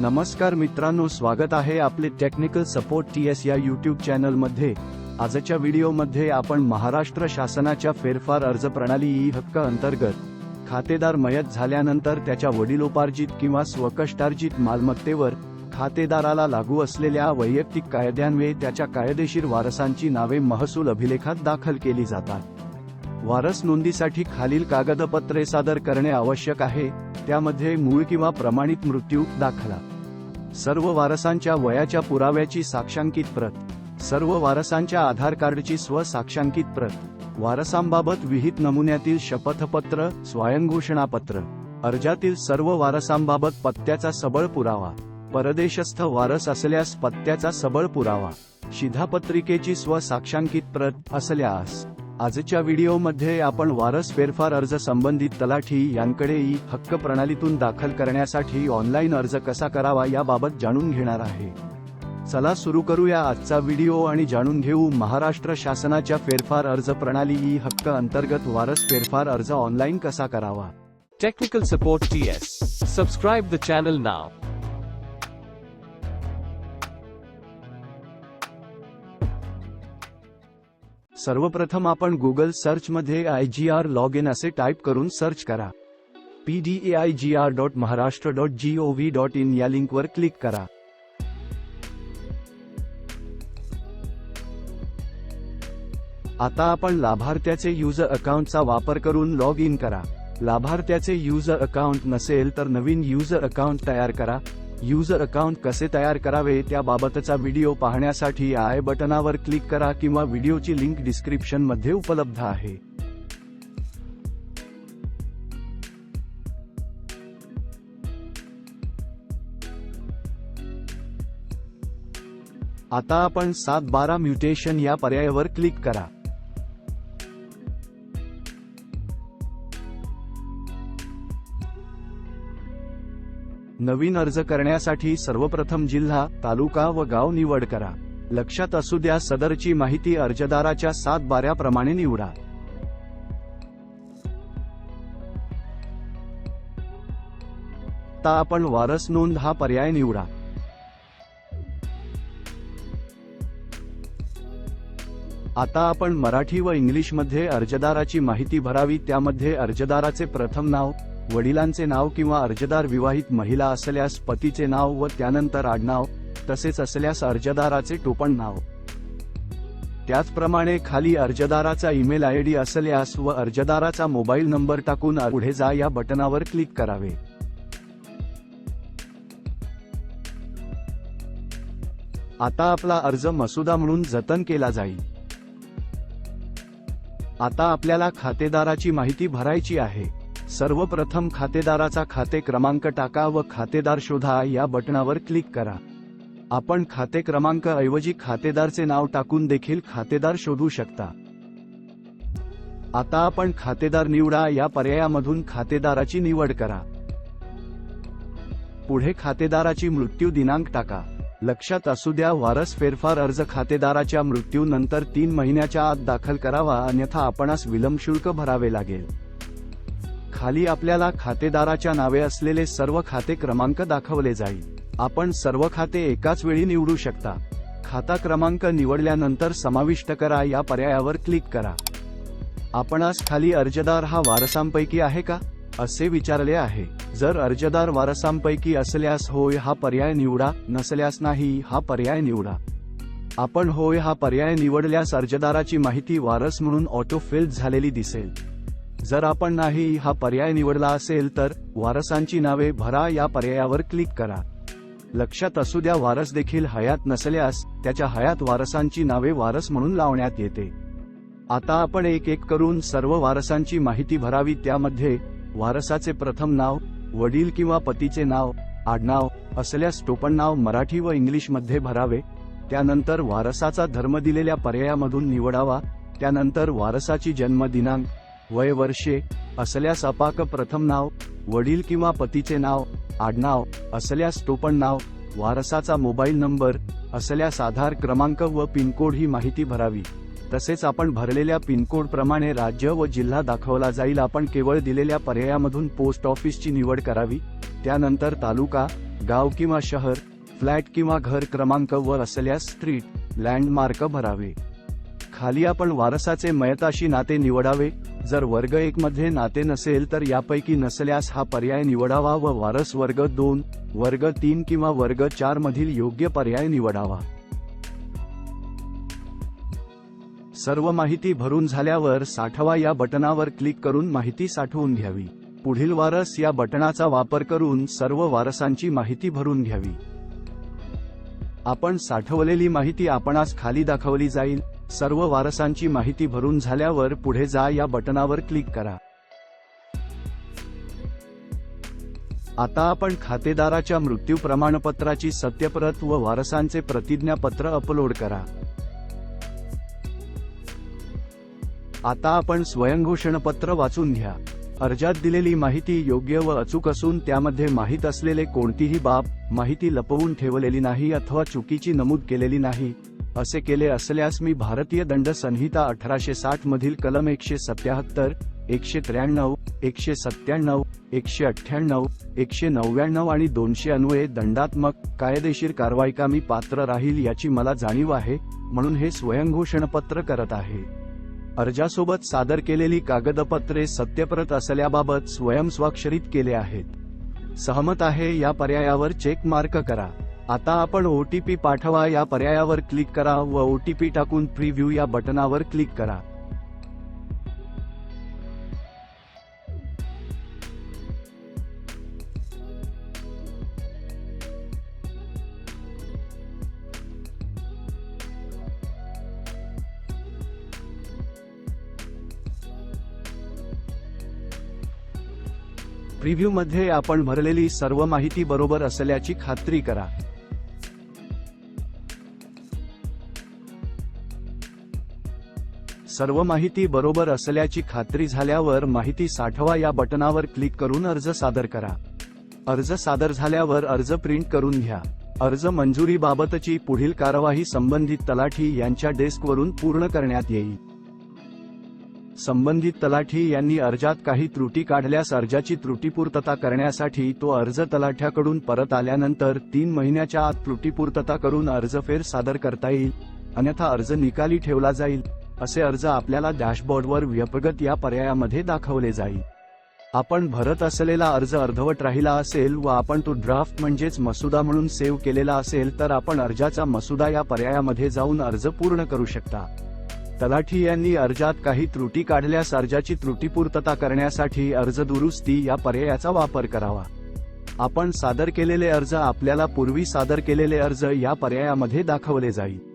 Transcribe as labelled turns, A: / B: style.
A: नमस्कार मित्रांनो स्वागत आहे आपले टेक्निकल सपोर्ट टी एस या यूट्यूब चॅनलमध्ये आजच्या व्हिडिओमध्ये आपण महाराष्ट्र शासनाच्या फेरफार अर्ज प्रणाली ई हक्क अंतर्गत खातेदार मयत झाल्यानंतर त्याच्या वडिलोपार्जित किंवा स्वकष्टार्जित मालमत्तेवर खातेदाराला लागू असलेल्या वैयक्तिक कायद्यान्वये त्याच्या कायदेशीर वारसांची नावे महसूल अभिलेखात दाखल केली जातात. वारस नोंदीसाठी खालील कागदपत्रे सादर करणे आवश्यक आहे. त्यामध्ये मूळ किंवा प्रमाणित मृत्यू दाखला. सर्व वारसांच्या वयाच्या पुराव्याची साक्षांकित प्रत. सर्व वारसांच्या आधार कार्डची स्वसाक्षांकित प्रत. वारसांबाबत विहित नमुन्यातील शपथपत्र स्वयंघोषणापत्र. अर्जातील सर्व वारसांबाबत पत्त्याचा सबळ पुरावा. परदेशस्थ वारस असल्यास पत्त्याचा सबळ पुरावा. शिधापत्रिकेची स्वसाक्षांकित प्रत असल्यास आजच्या व्हिडिओमध्ये आपण वारस फेरफार अर्ज संबंधित तलाठी यांकडे ई हक्क प्रणालीतून दाखल करण्यासाठी ऑनलाईन अर्ज कसा करावा याबाबत जाणून घेणार आहे. चला सुरू करूया आजचा व्हिडिओ आणि जाणून घेऊ महाराष्ट्र शासनाच्या फेरफार अर्ज प्रणाली ई हक्क अंतर्गत वारस फेरफार अर्ज ऑनलाईन कसा करावा.
B: Technical support T S subscribe the channel नाव
A: सर्वप्रथम आपण Google सर्चमध्ये I G R log in असे टाईप करून सर्च करा. P D A I G R dot Maharashtra dot G O V dot in या लिंकवर क्लिक करा. आता आपण लाभार्थ्याचे युजर अकाउंटचा वापर करून लॉग इन करा. लाभार्थ्याचे युजर अकाउंट नसेल तर नवीन युजर अकाउंट तयार करा. युजर अकाउंट कसे तयार करावे त्याबाबतचा व्हिडिओ पाहण्यासाठी आय बटनावर क्लिक करा किंवा व्हिडिओची लिंक डिस्क्रिप्शनमध्ये उपलब्ध आहे. आता आपण सात बारा म्युटेशन या पर्यायावर क्लिक करा. नवीन अर्ज करण्यासाठी सर्वप्रथम जिल्हा तालुका व गाव निवड करा. लक्षात असू द्या सदरची माहिती अर्जदाराच्या सात बाऱ्याप्रमाणे निवडा. आता आपण वारस नोंद हा पर्याय निवडा. आता आपण मराठी व इंग्लिशमध्ये अर्जदाराची माहिती भरावी त्यामध्ये अर्जदाराचे प्रथम नाव वडिलांचे नाव किंवा अर्जदार विवाहित महिला असल्यास पतीचे नाव व त्यानंतर आडनाव तसेच असल्यास अर्जदाराचे टोपण नाव. त्याचप्रमाणे खाली अर्जदाराचा ईमेल आय डी असल्यास व अर्जदाराचा मोबाईल नंबर टाकून पुढे जा या बटनावर क्लिक करावे. आता आपला अर्ज मसुदा म्हणून जतन केला जाईल. आता आपल्याला खातेदाराची माहिती भरायची आहे. सर्वप्रथम खातेदाराचा खाते क्रमांक टाका व खातेदार शोधा या बटणावर क्लिक करा. आपण खाते क्रमांक ऐवजी खातेदारचे नाव टाकून देखील खातेदार शोधू शकता. आता आपण खातेदार निवडा या पर्यायामधून खातेदाराची निवड करा. पुढे खातेदाराची मृत्यू दिनांक टाका. लक्षात असू द्या वारस फेरफार अर्ज खातेदाराच्या मृत्यूनंतर तीन महिन्याच्या आत दाखल करावा अन्यथा आपणास विलंब शुल्क भरावे लागेल. खाली आपल्याला खातेदाराच्या नावे असलेले सर्व खाते क्रमांक दाखवले जाईल. आपण सर्व खाते एकाच वेळी निवडू शकता. खाता क्रमांक निवडल्यानंतर समाविष्ट करा या पर्यायावर क्लिक करा. आपणास खाली अर्जदार हा वारसांपैकी आहे का? असे विचारले आहे. जर अर्जदार वारसांपैकी असल्यास होय हा पर्याय निवडा नसल्यास नाही हा पर्याय निवडा. आपण होय हा पर्याय निवडल्यास अर्जदाराची माहिती वारस म्हणून ऑटोफिल झालेली दिसेल. जर आपण नाही हा पर्याय निवडला असेल तर वारसांची नावे भरा या पर्यायावर क्लिक करा. लक्षात असू द्या वारस देखील हयात नसल्यास त्याच्या हयात वारसांची नावे वारस म्हणून लावण्यात येते. आता आपण एक एक करून सर्व वारसांची माहिती भरावी त्यामध्ये वारसाचे प्रथम नाव वडील किंवा पतीचे नाव आडनाव असल्यास टोपणनाव मराठी व इंग्लिशमध्ये भरावे. त्यानंतर वारसाचा धर्म दिलेल्या पर्यायामधून निवडावा. त्यानंतर वारसाची जन्मदिनांक वय वर्षे असल्यास अपाक प्रथम नाव वडील किंवा पतीचे नाव आडनाव असल्यास टोपण नाव वारसाचा मोबाईल नंबर असल्यास आधार क्रमांक व पिनकोड ही माहिती भरावी. तसेच आपण भरलेल्या पिनकोड प्रमाणे राज्य व जिल्हा दाखवला जाईल आपण केवळ दिलेल्या पर्यायामधून पोस्ट ऑफिसची निवड करावी. त्यानंतर तालुका गाव किंवा शहर फ्लॅट किंवा घर क्रमांक वर असल्यास स्ट्रीट लँडमार्क भरावे. खाली आपण वारसाचे मयताशी नाते निवडावे. जर वर्ग एक मध्ये नाते नसेल तर यापैकी नसल्यास हा पर्याय निवडावा व वारस वर्ग दोन वर्ग तीन किंवा वर्ग चार मधील योग्य पर्याय निवडावा. सर्व माहिती भरून झाल्यावर साठवा या बटनावर क्लिक करून माहिती साठवून घ्यावी. पुढील वारस या बटणाचा वापर करून सर्व वारसांची माहिती भरून घ्यावी. आपण साठवलेली माहिती आपणास खाली दाखवली जाईल. सर्व वारसांची माहिती भरून झाल्यावर पुढे जा या बटनावर क्लिक करा. आता आपण खातेदाराच्या मृत्यू प्रमाणपत्राची सत्यप्रत व वारसांचे प्रतिज्ञापत्र अपलोड करा. आता आपण स्वयंघोषणपत्र वाचून घ्या. अर्जात दिलेली माहिती योग्य व अचूक असून त्यामध्ये माहीत असलेले कोणतीही बाब माहिती लपवून ठेवलेली नाही अथवा चुकीची नमूद केलेली नाही असे केले असल्यास मी भारतीय दंड संहिता अठराशे साठ मधील कलम एकशे सत्याहत्तर एकशे त्र्याण्णव एकशे सत्त्याण्णव एकशे अठ्ठ्याण्णव एकशे नव्याण्णव आणि दोनशे अन्वये दंडात्मक कायदेशीर कारवाई मी पात्र राहील याची मला जाणीव आहे म्हणून हे स्वयंघोषणपत्र करत आहे. अर्जासोबत सादर केलेली कागदपत्रे सत्यप्रत असल्याबाबत स्वयंस्वाक्षरित केले आहेत. सहमत आहे या पर्यायावर चेक मार्क करा. आता आपण ओ टी पी पाठवा या पर्यायावर क्लिक करा व ओ टी पी टाकून प्रीव्ह्यू या बटनावर क्लिक करा. प्रीव्ह्यू मध्ये आपण भरलेली सर्व माहिती बरोबर असल्याची खात्री करा. सर्व माहिती बरोबर असल्याची खात्री झाल्यावर माहिती साठवा या बटनावर क्लिक करून अर्ज सादर करा. अर्ज सादर झाल्यावर अर्ज प्रिंट करून घ्या. अर्ज मंजुरीबाबतची पुढील कारवाई संबंधित तलाठी यांच्या डेस्कवरून पूर्ण करण्यात येईल. संबंधित तलाठी यांनी अर्जात काही त्रुटी काढल्यास अर्जाची त्रुटीपूर्तता करण्यासाठी तो अर्ज तलाठ्याकडून परत आल्यानंतर तीन महिन्याच्या आत त्रुटीपूर्तता करून अर्ज फेर सादर करता येईल अन्यथा अर्ज निकाली ठेवला जाईल. असे अर्ज आपल्याला डॅशबोर्डवर व्यपगत या पर्यायामध्ये दाखवले जाईल. आपण भरत असलेला अर्ज अर्धवट राहिला असेल व आपण तो ड्राफ्ट म्हणजेच मसुदा म्हणून सेव्ह केलेला असेल तर आपण अर्जाचा मसुदा या पर्यायामध्ये जाऊन अर्ज पूर्ण करू शकता. तलाठी यांनी अर्जात काही त्रुटी काढल्यास अर्जाची त्रुटीपूर्तता करण्यासाठी अर्ज दुरुस्ती या पर्यायाचा वापर करावा. आपण सादर केलेले अर्ज आपल्याला पूर्वी सादर केलेले अर्ज या पर्यायामध्ये दाखवले जाईल.